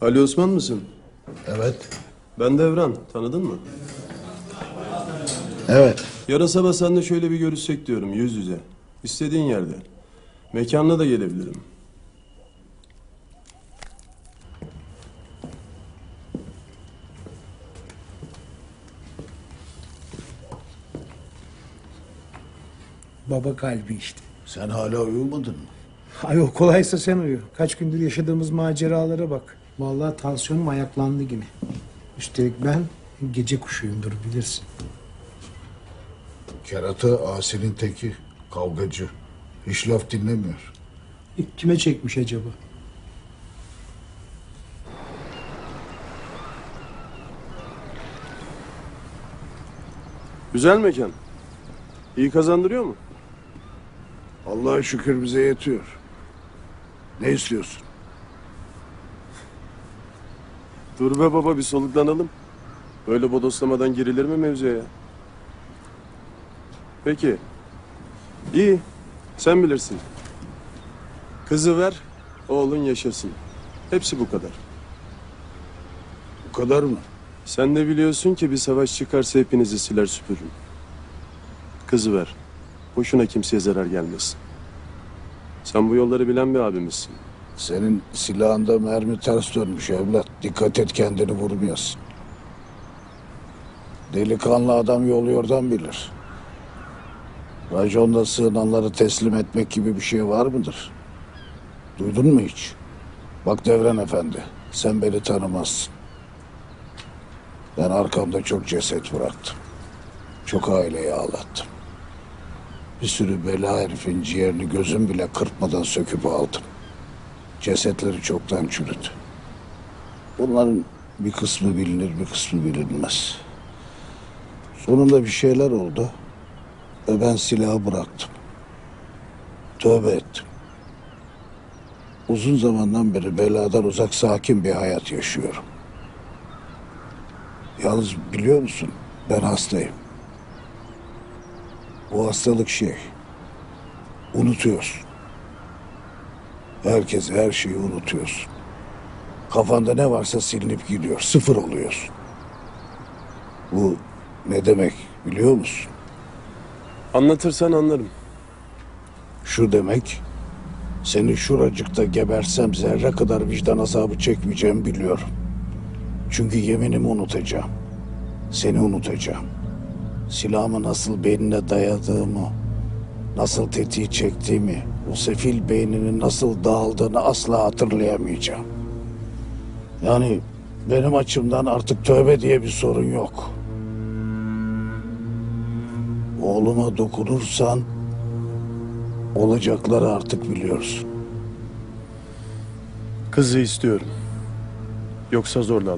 Ali Osman mısın? Evet. Ben Devran. Tanıdın mı? Evet. Yarın sabah seninle şöyle bir görüşsek diyorum yüz yüze. İstediğin yerde. Mekanına da gelebilirim. Baba kalbi işte. Sen hala uyumadın mı? Ay o kolaysa sen uyu. Kaç gündür yaşadığımız maceralara bak. Vallahi tansiyonum ayaklandı yine. Üstelik ben gece kuşuyumdur bilirsin. Kerata Asi'nin teki. Kavgacı. Hiç laf dinlemiyor. Kime çekmiş acaba? Güzel mekan. İyi kazandırıyor mu? Allah'a şükür bize yetiyor. Ne istiyorsun? Dur be baba bir soluklanalım. Böyle bodoslamadan girilir mi mevzuya ya? Peki. İyi. Sen bilirsin. Kızı ver, oğlun yaşasın. Hepsi bu kadar. Bu kadar mı? Sen de biliyorsun ki bir savaş çıkarsa hepinizi siler süpürürüm. Kızı ver. Boşuna kimseye zarar gelmesin. Sen bu yolları bilen bir abimizsin. Senin silahında mermi ters dönmüş evlat. Dikkat et kendini vurmayasın. Delikanlı adam yolu yordan bilir. Raconda sığınanları teslim etmek gibi bir şey var mıdır? Duydun mu hiç? Bak Devran Efendi, sen beni tanımazsın. Ben arkamda çok ceset bıraktım. Çok aileyi ağlattım. Bir sürü bela herifin ciğerini gözüm bile kırpmadan söküp aldım. Cesetleri çoktan çürüdü. Bunların bir kısmı bilinir, bir kısmı bilinmez. Sonunda bir şeyler oldu ve ben silahı bıraktım. Tövbe ettim. Uzun zamandan beri beladan uzak sakin bir hayat yaşıyorum. Yalnız biliyor musun ben hastayım. Bu hastalık şey. Unutuyorsun. Herkes her şeyi unutuyorsun. Kafanda ne varsa silinip gidiyor. Sıfır oluyorsun. Bu ne demek biliyor musun? Anlatırsan anlarım. Şu demek seni şuracıkta gebersem zerre kadar vicdan azabı çekmeyeceğimi biliyorum. Çünkü yeminimi unutacağım. Seni unutacağım. Silahımı nasıl beynine dayadığımı, nasıl tetiği çektiğimi, o sefil beyninin nasıl dağıldığını asla hatırlayamayacağım. Yani benim açımdan artık tövbe diye bir sorun yok. Oğluma dokunursan olacakları artık biliyorsun. Kızı istiyorum. Yoksa zorla.